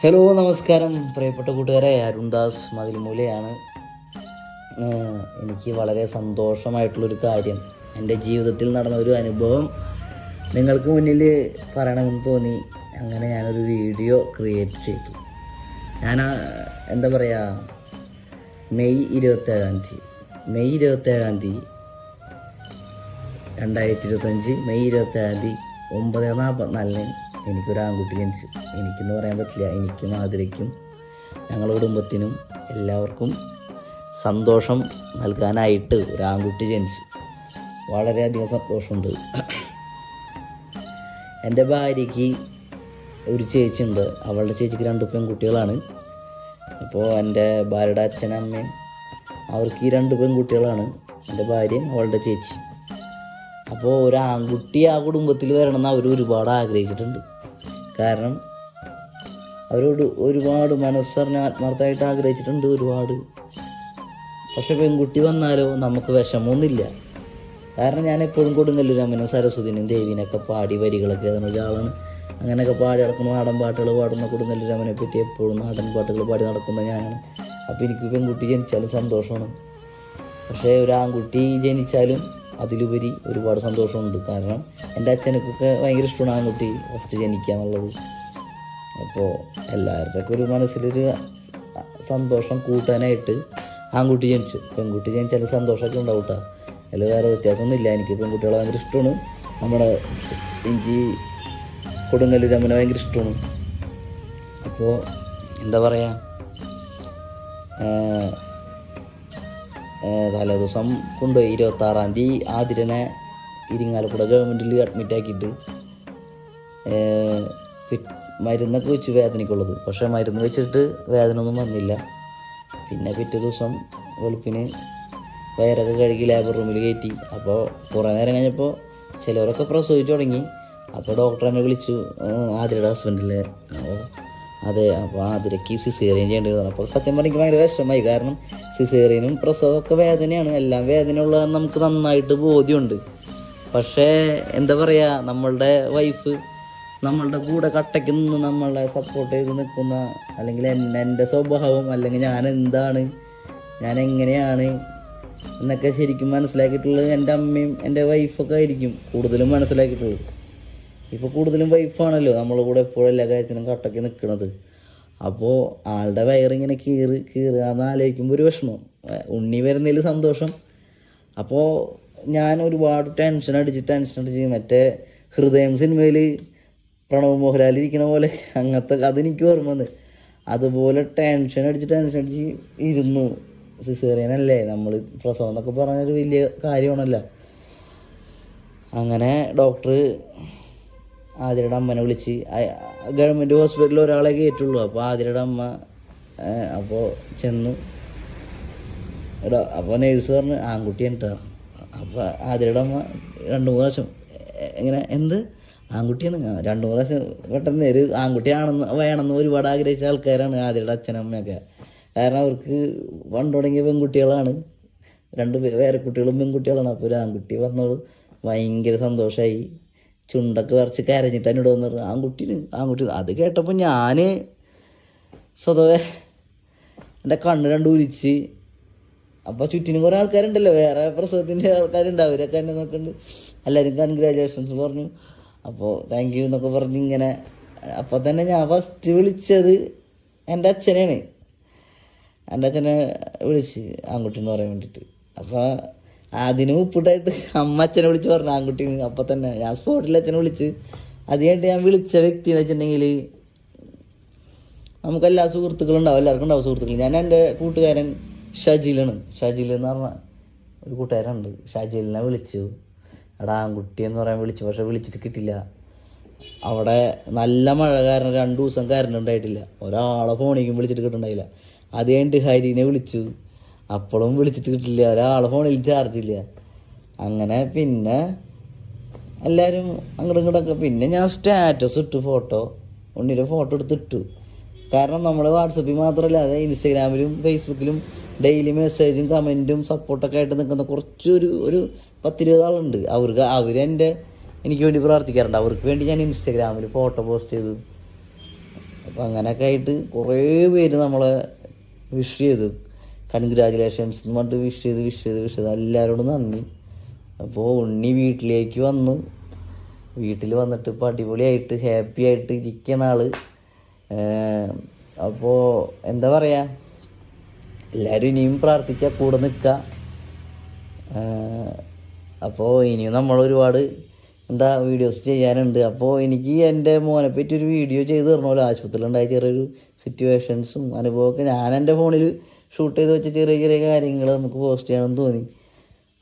Hello നമസ്കാരം. പ്രിയപ്പെട്ട കൂട്ടുകാരെ അരുൺദാസ് മതിൽമൂലയാണ്. മൂലയാണ് എനിക്ക് വളരെ സന്തോഷമായിട്ടുള്ളൊരു കാര്യം. എന്റെ ജീവിതത്തിൽ നടന്ന ഒരു അനുഭവം നിങ്ങൾക്ക് മുന്നിൽ പറയണമെന്ന് തോന്നി. അങ്ങനെ ഞാനൊരു വീഡിയോ ക്രിയേറ്റ് ചെയ്തു. ഞാൻ എന്താ പറയുക മെയ് ഇരുപത്തേഴാം തീയതി. മെയ് ഇരുപത്തേഴാം തീയതി രണ്ടായിരത്തി ഇരുപത്തഞ്ച് മെയ് ഇരുപത്തേഴാം തീയതി ഒമ്പത് നാൽപ്പത്തിനാലിന് എനിക്കൊരു ആൺകുട്ടി ജനിച്ചു എനിക്കെന്ന് പറയാൻ പറ്റില്ല. എനിക്കും ആതിരയ്ക്കും ഞങ്ങളുടെ കുടുംബത്തിനും എല്ലാവർക്കും സന്തോഷം നൽകാനായിട്ട് ഒരു ആൺകുട്ടി ജനിച്ചു. വളരെയധികം സന്തോഷമുണ്ട്. എന്റെ ഭാര്യയ്ക്ക് ഒരു ചേച്ചിയുണ്ട്. അവളുടെ ചേച്ചിക്ക് രണ്ട് പെൺകുട്ടികളാണ്. അപ്പോൾ എന്റെ ഭാര്യയുടെ അച്ഛനും അമ്മയും അവർക്ക് ഈ രണ്ട് പെൺകുട്ടികളാണ്. എന്റെ ഭാര്യയും അവളുടെ ചേച്ചി അപ്പോൾ ഒരു ആൺകുട്ടി ആ കുടുംബത്തിൽ വരണമെന്ന് അവർ ഒരുപാട് ആഗ്രഹിച്ചിട്ടുണ്ട്. കാരണം അവരോട് ഒരുപാട് മനസ്സറിഞ്ഞ് ആത്മാർത്ഥമായിട്ട് ആഗ്രഹിച്ചിട്ടുണ്ട് ഒരുപാട്. പക്ഷെ പെൺകുട്ടി വന്നാലോ നമുക്ക് വിഷമമൊന്നുമില്ല. കാരണം ഞാൻ എപ്പോഴും കൊടുങ്ങല്ലൂർ അമ്മനും സരസ്വതിനും ദേവീനൊക്കെ പാടി വരികളൊക്കെ ഒരാളാണ്. അങ്ങനെയൊക്കെ പാടി നടക്കുന്ന നാടൻ പാട്ടുകൾ പാടുന്ന കൊടുങ്ങല്ലൂർ അമ്മനെ പറ്റി എപ്പോഴും നാടൻ പാട്ടുകൾ പാടി നടക്കുന്ന ഞാനാണ്. അപ്പോൾ എനിക്ക് പെൺകുട്ടി ജനിച്ചാലും സന്തോഷമാണ്. പക്ഷേ ഒരു ആൺകുട്ടി ജനിച്ചാലും അതിലുപരി ഒരുപാട് സന്തോഷമുണ്ട്. കാരണം എന്റെ അച്ഛനൊക്കെ ഭയങ്കര ഇഷ്ടമാണ് ആൺകുട്ടി ഫസ്റ്റ് ജനിക്കുക എന്നുള്ളത് അപ്പോൾ എല്ലാവരുടെയൊക്കെ ഒരു മനസ്സിലൊരു സന്തോഷം കൂട്ടാനായിട്ട് ആൺകുട്ടി ജനിച്ചു. പെൺകുട്ടി ജനിച്ചാൽ സന്തോഷമൊക്കെ ഉണ്ടാവും കേട്ടോ. അതിൽ വേറെ വ്യത്യാസമൊന്നുമില്ല എനിക്ക് പെൺകുട്ടികളെ ഭയങ്കര ഇഷ്ടമാണ്. നമ്മുടെ എനിക്ക് കൊടുങ്ങല്ലൂർ അമ്മനെ ഭയങ്കര ഇഷ്ടമാണ്. അപ്പോൾ എന്താ പറയുക തലേ ദിവസം കൊണ്ടുപോയി ഇരുപത്തി ആറാം തീയതി ആതിരനെ ഇരിങ്ങാലക്കുട ഗവൺമെന്റിൽ അഡ്മിറ്റ് ആക്കിയിട്ട് മരുന്നൊക്കെ വെച്ച് വേദനയ്ക്കുള്ളത്. പക്ഷേ മരുന്ന് വെച്ചിട്ട് വേദന ഒന്നും വന്നില്ല. പിന്നെ പിറ്റേ ദിവസം വെളുപ്പിന് വയറൊക്കെ കഴുകി ലേബർ റൂമിൽ കയറ്റി. അപ്പോൾ കുറേ നേരം കഴിഞ്ഞപ്പോൾ ചിലവരൊക്കെ പ്രസവിച്ചു തുടങ്ങി. അപ്പോൾ ഡോക്ടർ എന്നെ വിളിച്ചു ആതിരയുടെ ഹസ്ബൻഡിലെ അതെ അപ്പോൾ ആതിരയ്ക്ക് സിസേറിയൻ ചെയ്യേണ്ടി വന്നു അപ്പോൾ സത്യം പറഞ്ഞാൽ എനിക്ക് ഭയങ്കര വിഷമമായി. കാരണം സിസേറിയനും പ്രസവമൊക്കെ വേദനയാണ്. എല്ലാം വേദന ഉള്ളതെന്ന് നമുക്ക് നന്നായിട്ട് ബോധ്യമുണ്ട്. പക്ഷേ എന്താ പറയുക നമ്മളുടെ വൈഫ് നമ്മളുടെ കൂടെ കട്ടയ്ക്ക് നിന്ന് നമ്മളെ സപ്പോർട്ട് ചെയ്ത് നിൽക്കുന്ന അല്ലെങ്കിൽ എന്റെ സ്വഭാവം അല്ലെങ്കിൽ ഞാൻ എന്താണ് ഞാൻ എങ്ങനെയാണ് എന്നൊക്കെ ശരിക്കും മനസ്സിലാക്കിയിട്ടുള്ളത് എന്റെ അമ്മയും എന്റെ വൈഫൊക്കെ ആയിരിക്കും കൂടുതലും മനസ്സിലാക്കിയിട്ടുള്ളത്. ഇപ്പോൾ കൂടുതലും വൈഫാണല്ലോ നമ്മളെ കൂടെ എപ്പോഴും എല്ലാ കാര്യത്തിനും കട്ടക്ക് നിൽക്കുന്നത് അപ്പോൾ ആളുടെ വയറിങ്ങനെ കീറി കീറുക എന്ന് ആലോചിക്കുമ്പോൾ ഒരു വിഷമം. ഉണ്ണി വരുന്നതിൽ സന്തോഷം. അപ്പോൾ ഞാൻ ഒരുപാട് ടെൻഷൻ അടിച്ച് ടെൻഷൻ അടിച്ച് മറ്റേ ഹൃദയം സിനിമയിൽ പ്രണവ് മോഹൻലാൽ ഇരിക്കണ പോലെ അങ്ങനത്തെ അതെനിക്ക് ഓർമ്മ വന്ന്. അതുപോലെ ടെൻഷൻ അടിച്ച് ടെൻഷൻ അടിച്ച് ഇരുന്നു. സിസേറിയനല്ലേ? നമ്മൾ പ്രസവം എന്നൊക്കെ പറഞ്ഞൊരു വലിയ കാര്യമാണല്ലോ. അങ്ങനെ ഡോക്ടർ ആതിരയുടെ അമ്മനെ വിളിച്ച് ഗവൺമെന്റ് ഹോസ്പിറ്റലിൽ ഒരാളെ കയറ്റുള്ളൂ. അപ്പോൾ ആതിരയുടെ അമ്മ അപ്പോൾ ചെന്നു. എടാ അപ്പോൾ നേഴ്സ് പറഞ്ഞു ആൺകുട്ടിയാണ് കേട്ടോ അപ്പോൾ ആതിരയുടെ അമ്മ രണ്ട് മൂന്ന് പ്രാവശ്യം എങ്ങനെ എന്ത്? ആൺകുട്ടിയാണ്? രണ്ടു മൂന്ന് പ്രാവശ്യം പെട്ടെന്ന് ഒരു ആൺകുട്ടിയാണെന്ന് വേണമെന്ന് ഒരുപാട് ആഗ്രഹിച്ച ആൾക്കാരാണ് ആതിരയുടെ അച്ഛനമ്മയൊക്കെ കാരണം അവർക്ക് പണ്ട് തുടങ്ങിയ പെൺകുട്ടികളാണ്. രണ്ട് പേ- വേറെ കുട്ടികളും പെൺകുട്ടികളാണ്. അപ്പോൾ ഒരു ആൺകുട്ടി വന്നോളൂ ഭയങ്കര സന്തോഷമായി ചുണ്ടൊക്കെ വരച്ച് കരഞ്ഞിട്ട് എന്നോട് വന്നു പറഞ്ഞു ആൺകുട്ടി അത് കേട്ടപ്പോൾ ഞാൻ സ്വതവേ എന്റെ കണ്ണ് രണ്ട് ഉരിച്ച്. അപ്പോൾ ചുറ്റിനും കുറേ ആൾക്കാരുണ്ടല്ലോ. വേറെ പ്രസവത്തിന്റെ ആൾക്കാരുണ്ട്. അവരൊക്കെ എന്നെ നോക്കുന്നുണ്ട് എല്ലാവരും കൺഗ്രാജുലേഷൻസ് പറഞ്ഞു. അപ്പോൾ താങ്ക് യു എന്നൊക്കെ പറഞ്ഞ് ഇങ്ങനെ അപ്പോൾ തന്നെ ഞാൻ ഫസ്റ്റ് വിളിച്ചത് എന്റെ അച്ഛനെയാണ്. എന്റെ അച്ഛനെ വിളിച്ച് ആൺകുട്ടി എന്ന് പറയാൻ വേണ്ടിയിട്ട്. അപ്പോൾ അതിന് ഉപ്പിട്ടായിട്ട് അമ്മ അച്ഛനെ വിളിച്ച് പറഞ്ഞു ആൺകുട്ടി അപ്പം തന്നെ. ഞാൻ സ്പോട്ടിൽ അച്ഛനെ വിളിച്ച്. അത് കഴിഞ്ഞിട്ട് ഞാൻ വിളിച്ച വ്യക്തി എന്ന് വെച്ചിട്ടുണ്ടെങ്കിൽ നമുക്ക് എല്ലാ സുഹൃത്തുക്കളും ഉണ്ടാവും എല്ലാവർക്കും ഉണ്ടാവും സുഹൃത്തുക്കൾ ഞാൻ എന്റെ കൂട്ടുകാരൻ ഷജിലാണ്. ഷജിൽ എന്ന് പറഞ്ഞ ഒരു കൂട്ടുകാരുണ്ട് ഷജിലിനെ വിളിച്ചു. എടാ ആൺകുട്ടി എന്ന് പറയാൻ വിളിച്ചു പക്ഷെ വിളിച്ചിട്ട് കിട്ടില്ല. അവിടെ നല്ല മഴ കാരണം രണ്ട് ദിവസം കറണ്ട് ഉണ്ടായിട്ടില്ല. ഒരാളെ ഫോണിലേക്കും വിളിച്ചിട്ട് കിട്ടുണ്ടായില്ല അത് കഴിഞ്ഞിട്ട് ഹരിനെ വിളിച്ചു. അപ്പോഴും വിളിച്ചിട്ട് കിട്ടില്ല ഒരാളെ ഫോണിൽ ചാർജ് ഇല്ല. അങ്ങനെ പിന്നെ എല്ലാവരും അങ്ങോട്ടും ഇങ്ങോട്ടൊക്കെ പിന്നെ ഞാൻ സ്റ്റാറ്റസ് ഇട്ടു ഫോട്ടോ ഉണ്ണിയുടെ ഫോട്ടോ എടുത്തിട്ടു കാരണം നമ്മൾ വാട്സപ്പിൽ മാത്രമല്ല അതെ ഇൻസ്റ്റാഗ്രാമിലും ഫേസ്ബുക്കിലും ഡെയിലി മെസ്സേജും കമന്റും സപ്പോർട്ടൊക്കെ ആയിട്ട് നിൽക്കുന്ന കുറച്ചൊരു ഒരു പത്തിരുപത് ആളുണ്ട്. അവർക്ക് അവരെന്റെ എനിക്ക് വേണ്ടി പ്രാർത്ഥിക്കാറുണ്ട്. അവർക്ക് വേണ്ടി ഞാൻ ഇൻസ്റ്റാഗ്രാമിൽ ഫോട്ടോ പോസ്റ്റ് ചെയ്തു. അപ്പം അങ്ങനെയൊക്കെ ആയിട്ട് കുറേ പേര് നമ്മളെ വിഷ് ചെയ്തു. കൺഗ്രാജുലേഷൻസ് എന്ന് പറഞ്ഞിട്ട് വിഷ് ചെയ്ത് വിഷ് ചെയ്ത് വിഷ് ചെയ്ത്. എല്ലാവരോടും നന്ദി. അപ്പോൾ ഉണ്ണി വീട്ടിലേക്ക് വന്നു. വീട്ടിൽ വന്നിട്ട് ഇപ്പോൾ അടിപൊളിയായിട്ട് ഹാപ്പി ആയിട്ട് ഇരിക്കുന്ന ആൾ അപ്പോൾ എന്താ പറയുക എല്ലാവരും ഇനിയും പ്രാർത്ഥിക്കുക കൂടെ നിൽക്കുക അപ്പോൾ ഇനിയും നമ്മൾ ഒരുപാട് എന്താ വീഡിയോസ് ചെയ്യാനുണ്ട്. അപ്പോൾ എനിക്ക് എന്റെ മോനെ പറ്റി ഒരു വീഡിയോ ചെയ്ത് തരണമല്ലോ ആശുപത്രിയിൽ ഉണ്ടായ ചെറിയൊരു സിറ്റുവേഷൻസും അനുഭവമൊക്കെ ഞാൻ എന്റെ ഫോണിൽ ഷൂട്ട് ചെയ്ത് വെച്ച ചെറിയ ചെറിയ കാര്യങ്ങൾ നമുക്ക് പോസ്റ്റ് ചെയ്യണമെന്ന് തോന്നി.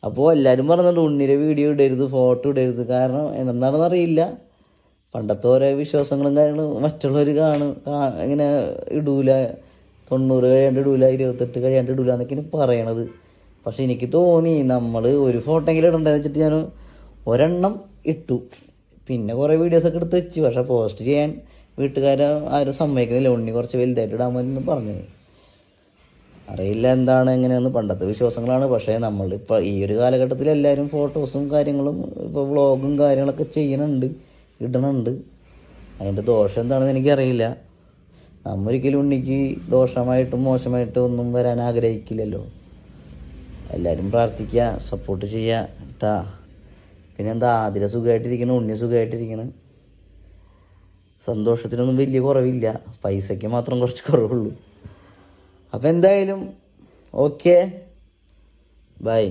അപ്പോൾ എല്ലാവരും പറയുന്നുണ്ട് ഉണ്ണിയുടെ വീഡിയോ ഇടരുത് ഫോട്ടോ ഇടരുത്. കാരണം എന്താണെന്ന് അറിയില്ല. പണ്ടത്തെ ഓരോ വിശ്വാസങ്ങളും കാര്യങ്ങളും മറ്റുള്ളവർ കാണും ഇങ്ങനെ ഇടൂല. തൊണ്ണൂറ് കഴിയാണ്ട് ഇടൂല ഇരുപത്തെട്ട് കഴിയാണ്ട് ഇടൂല എന്നൊക്കെയാണ് പറയണത്. പക്ഷെ എനിക്ക് തോന്നി നമ്മൾ ഒരു ഫോട്ടോ എങ്കിലും ഇടണ്ടെന്ന് വെച്ചിട്ട് ഞാൻ ഒരെണ്ണം ഇട്ടു. പിന്നെ കുറേ വീഡിയോസൊക്കെ എടുത്ത് വെച്ച്. പക്ഷെ പോസ്റ്റ് ചെയ്യാൻ വീട്ടുകാരെ ആരും സമ്മതിക്കുന്നില്ല. ഉണ്ണി കുറച്ച് വലുതായിട്ട് ഇടാൻ മതി എന്ന് അറിയില്ല എന്താണ് എങ്ങനെയെന്ന് പണ്ടത്തെ വിശ്വാസങ്ങളാണ്. പക്ഷേ നമ്മൾ ഇപ്പോൾ ഈ ഒരു കാലഘട്ടത്തിൽ എല്ലാവരും ഫോട്ടോസും കാര്യങ്ങളും ഇപ്പോൾ വ്ളോഗും കാര്യങ്ങളൊക്കെ ചെയ്യണുണ്ട് ഇടണുണ്ട്. അതിന്റെ ദോഷം എന്താണെന്ന് എനിക്കറിയില്ല. നമ്മൊരിക്കലും ഉണ്ണിക്ക് ദോഷമായിട്ടും മോശമായിട്ടും ഒന്നും വരാൻ ആഗ്രഹിക്കില്ലല്ലോ. എല്ലാവരും പ്രാർത്ഥിക്കുക സപ്പോർട്ട് ചെയ്യുക കേട്ടാ പിന്നെന്താ ആതിര സുഖമായിട്ടിരിക്കണം ഉണ്ണി സുഖമായിട്ടിരിക്കണം സന്തോഷത്തിനൊന്നും വലിയ കുറവില്ല. പൈസയ്ക്ക് മാത്രം കുറച്ച് കുറവുള്ളൂ. അപ്പം എന്തായാലും ഓക്കെ ബൈ